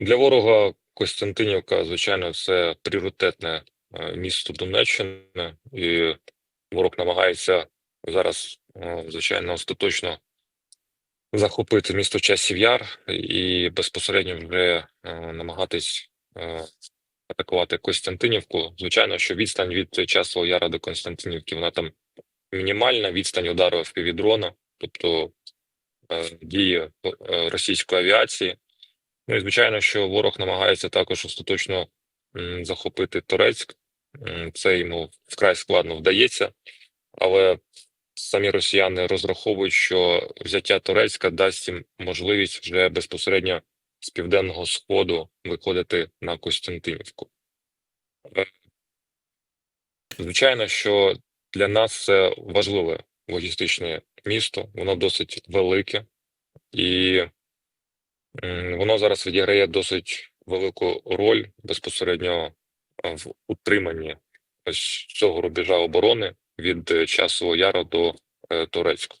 Для ворога Костянтинівка, звичайно, це пріоритетне е, місто Донеччини, і ворог намагається зараз, е, звичайно, остаточно захопити місто Часів Яр і безпосередньо вже е, намагатись атакувати Костянтинівку. Звичайно, що відстань від Часового Яра до Константинівки вона там мінімальна, відстань удару FPV-дрона, тобто е, дії російської авіації. Ну і звичайно, що ворог намагається також остаточно захопити Турецьк. Це йому вкрай складно вдається, але самі росіяни розраховують, що взяття Турецька дасть їм можливість вже безпосередньо з південного сходу виходити на Костянтинівку. Е, Звичайно, що для нас це важливе логістичне місто, воно досить велике і воно зараз відіграє досить велику роль безпосередньо е, в утриманні ось цього рубежа оборони від е, Часового Яру до Турецьку.